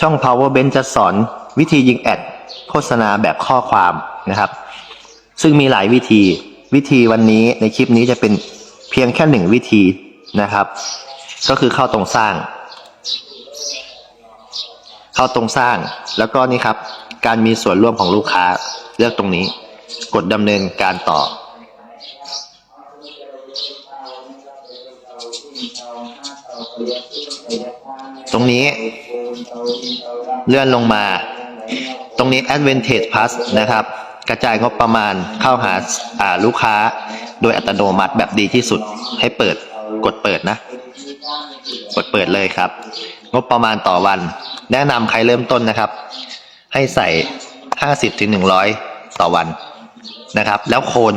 ช่อง Power b e n จะสอนวิธียิงแอดโฆษณาแบบข้อความนะครับ ซึ่งมีหลายวิธี วิธีวันนี้ในคลิปนี้จะเป็นเพียงแค่หนึ่งวิธีนะครับ ก็คือเข้าตรงสร้าง เข้าตรงสร้างแล้วก็นี่ครับ การมีส่วนร่วมของลูกค้าเลือกตรงนี้ กดดำเนินการต่อ ตรงนี้เลื่อนลงมา ตรงนี้ Advantage Plus นะครับ กระจายงบประมาณเข้าหาาลูกค้า โดยอัตโนมัติแบบดีที่สุดให้เปิดกดเปิดนะ กดเปิดเลยครับ งบประมาณต่อวัน แนะนำใครเริ่มต้นนะครับ ให้ใส่ 50ถึง100 ต่อวันนะครับ แล้วโคน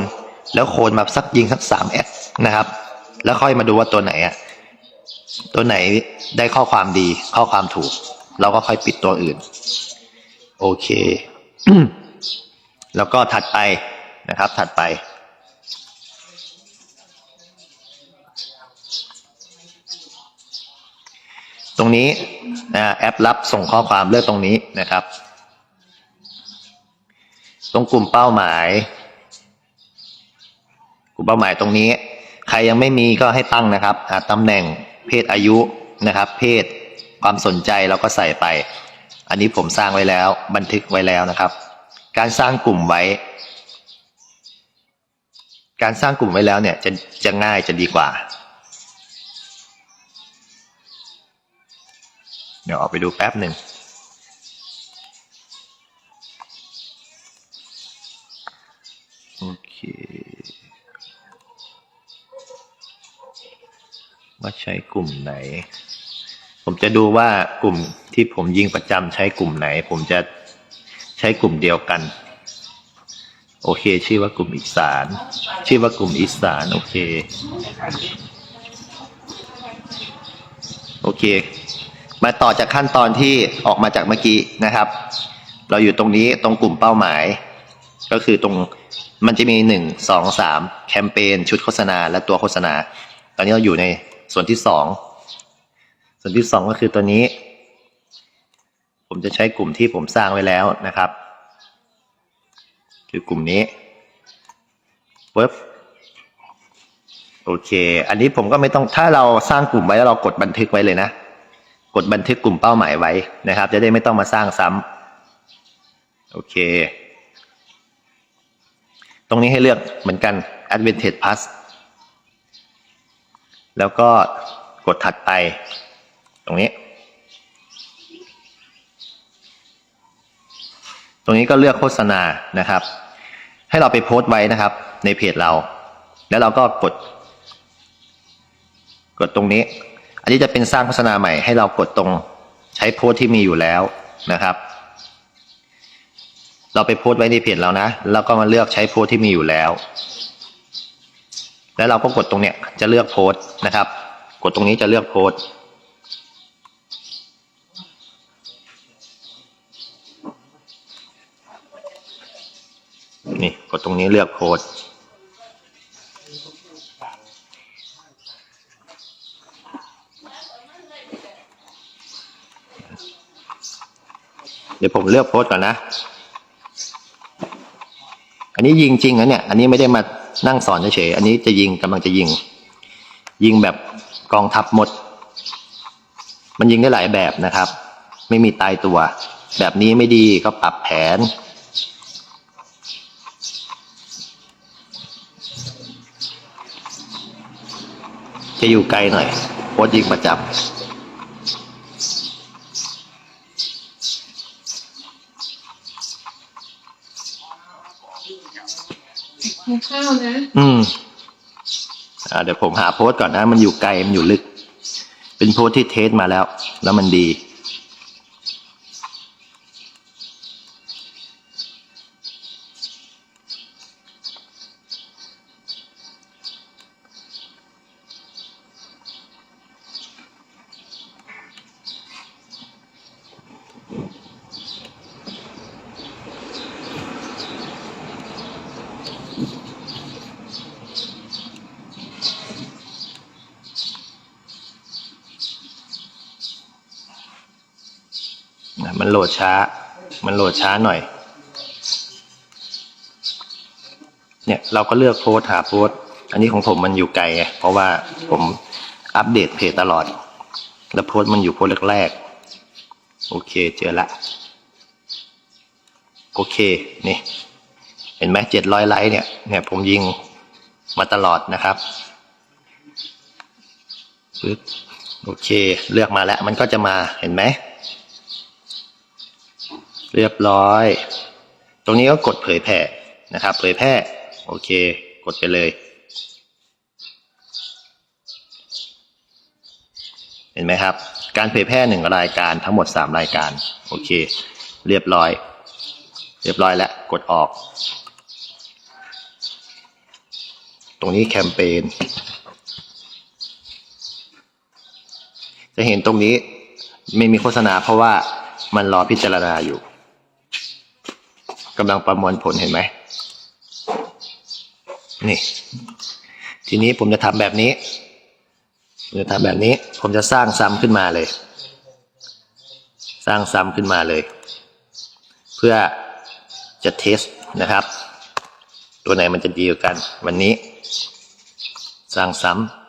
แล้วโคนมาสักยิงสัก3แอดนะครับ แล้วค่อยมาดูว่าตัวไหนอะ ตัวไหนได้ข้อความดี ข้อความถูก เราก็ค่อยปิดตัวอื่น โอเค แล้วก็ถัดไปนะครับ ถัดไป ตรงนี้นะแอปรับส่งข้อความเลือกตรงนี้นะครับ ตรงกลุ่มเป้าหมาย กลุ่มเป้าหมายตรงนี้ ใครยังไม่มีก็ให้ตั้งนะครับอ่าตำแหน่ง เพศอายุนะครับ เพศความสนใจเราก็ใส่ไป อันนี้ผมสร้างไว้แล้ว บันทึกไว้แล้วนะครับ การสร้างกลุ่มไว้ การสร้างกลุ่มไว้แล้วเนี่ยจะจะง่ายจะดีกว่า เดี๋ยวออกไปดูแป๊บหนึ่ง ว่าใช้กลุ่มไหน ผมจะดูว่ากลุ่มที่ผมยิงประจำใช้กลุ่มไหน ผมจะใช้กลุ่มเดียวกัน โอเค ชื่อว่ากลุ่มอีสาน ชื่อว่ากลุ่มอีสาน โอเค โอเค มาต่อจากขั้นตอนที่ออกมาจากเมื่อกี้นะครับ เราอยู่ตรงนี้ตรงกลุ่มเป้าหมาย ก็คือตรงมันจะมีหนึ่งสองสามแคมเปญชุดโฆษณาและตัวโฆษณา ตอนนี้เราอยู่ใน ส่วนที่สองส่วนที่สองก็คือตัวนี้ ผมจะใช้กลุ่มที่ผมสร้างไว้แล้วนะครับ คือกลุ่มนี้ปึ๊บโอเค อันนี้ผมก็ไม่ต้องถ้าเราสร้างกลุ่มไว้แล้วเรากดบันทึกไว้เลยนะ กดบันทึกกลุ่มเป้าหมายไว้นะครับ จะได้ไม่ต้องมาสร้างซ้ำโอเค ตรงนี้ให้เลือกเหมือนกัน Advantage Plus แล้วก็กดถัดไป ตรงนี้ ตรงนี้ก็เลือกโฆษณานะครับ ให้เราไปโพสต์ไว้นะครับ ในเพจเรา แล้วเราก็กด กดตรงนี้ อันนี้จะเป็นสร้างโฆษณาใหม่ให้เรากดตรงใช้โพสต์ที่มีอยู่แล้วนะครับ เราไปโพสต์ไว้ในเพจเรานะ แล้วก็มาเลือกใช้โพสต์ที่มีอยู่แล้ว แล้วเราก็กดตรงเนี้ยจะเลือกโพสต์นะครับ กดตรงนี้จะเลือกโพสต์นี่กดตรงนี้เลือกโพสต์เดี๋ยวผมเลือกโพสต์ก่อนนะ อันนี้ยิงจริงนะเนี่ย อันนี้ไม่ได้มา นั่งสอนเฉยๆอันนี้จะยิงกำลังจะยิง ยิงแบบกองทัพหมด มันยิงได้หลายแบบนะครับ ไม่มีตายตัว แบบนี้ไม่ดีก็ปรับแผน จะอยู่ไกลหน่อยโพสต์ยิงประจ ข้าวนะ อืม อ่า เดี๋ยวผมหาโพสต์ก่อนนะ มันอยู่ไกล มันอยู่ลึก เป็นโพสต์ที่เทสมาแล้ว แล้วมันดี มันโหลดช้า มันโหลดช้าหน่อย เนี่ยเราก็เลือกโพสหาโพสอันนี้ของผมมันอยู่ไกลไงเพราะว่าผมอัปเดตเพจตลอด แล้วโพสมันอยู่โพสแรกๆโอเคเจอละโอเคนี่เห็นไหมเจ็ดร้อยไลค์เนี่ยเนี่ยผมยิงมาตลอดนะครับปึ๊บโอเค เลือกมาแล้ว มันก็จะมาเห็นไหม เรียบร้อย ตรงนี้ก็กดเผยแพร่นะครับ เผยแพร่โอเค กดไปเลย เห็นไหมครับ การเผยแพร่หนึ่งรายการทั้งหมดสามรายการ โอเค เรียบร้อย เรียบร้อยแล้ว กดออก ตรงนี้แคมเปญจะเห็นตรงนี้ไม่มีโฆษณาเพราะว่ามันรอพิจารณาอยู่ กำลังประมวลผลเห็นไหมนี่ ทีนี้ผมจะทำแบบนี้ผมจะทำแบบนี้ ผมจะสร้างซ้ำขึ้นมาเลย สร้างซ้ำขึ้นมาเลย เพื่อจะเทสนะครับ ตัวไหนมันจะดีกว่ากัน วันนี้ สร้างซ้ำ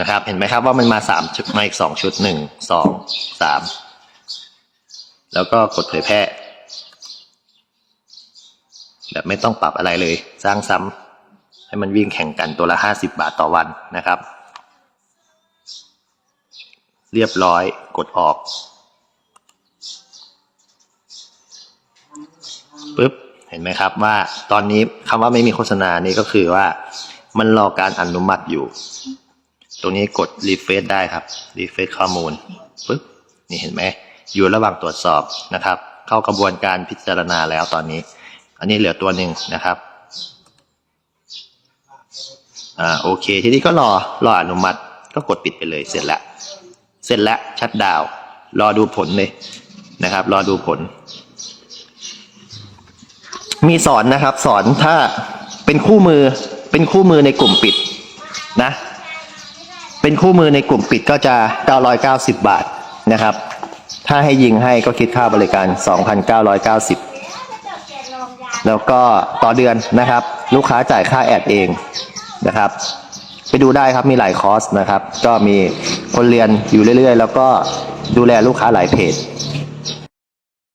นะครับ เห็นไหมครับว่ามันมาสามชุดมาอีกสองชุดหนึ่งสองสามแล้วก็กดเผยแพร่ แบบไม่ต้องปรับอะไรเลย สร้างซ้ำให้มันวิ่งแข่งกันตัวละห้าสิบบาทต่อวันนะครับ เรียบร้อยกดออกปุ๊บเห็นไหมครับว่าตอนนี้คำว่าไม่มีโฆษณานี่ก็คือว่ามันรอการอนุมัติอยู่ ตรงนี้กดรีเฟซได้ครับรีเฟซข้อมูลปุ๊บนี่เห็นไหมอยู่ระหว่างตรวจสอบนะครับ เข้ากระบวนการพิจารณาแล้วตอนนี้ อันนี้เหลือตัวหนึ่งนะครับอ่าโอเค ทีนี้ก็รอรออนุมัติก็กดปิดไปเลยเสร็จแล้ว เสร็จแล้วชัดดาวรอดูผลเลยนะครับ รอดูผล มีสอนนะครับ สอนถ้าเป็นคู่มือเป็นคู่มือในกลุ่มปิดนะ เป็นคู่มือในกลุ่มปิดก็จะ 990 บาทนะครับ ถ้าให้ยิงให้ก็คิดค่าบริการ 2,990 แล้วก็ต่อเดือนนะครับ ลูกค้าจ่ายค่าแอดเองนะครับ ไปดูได้ครับมีหลายคอร์สนะครับ ก็มีคนเรียนอยู่เรื่อยๆ แล้วก็ดูแลลูกค้าหลายเพจ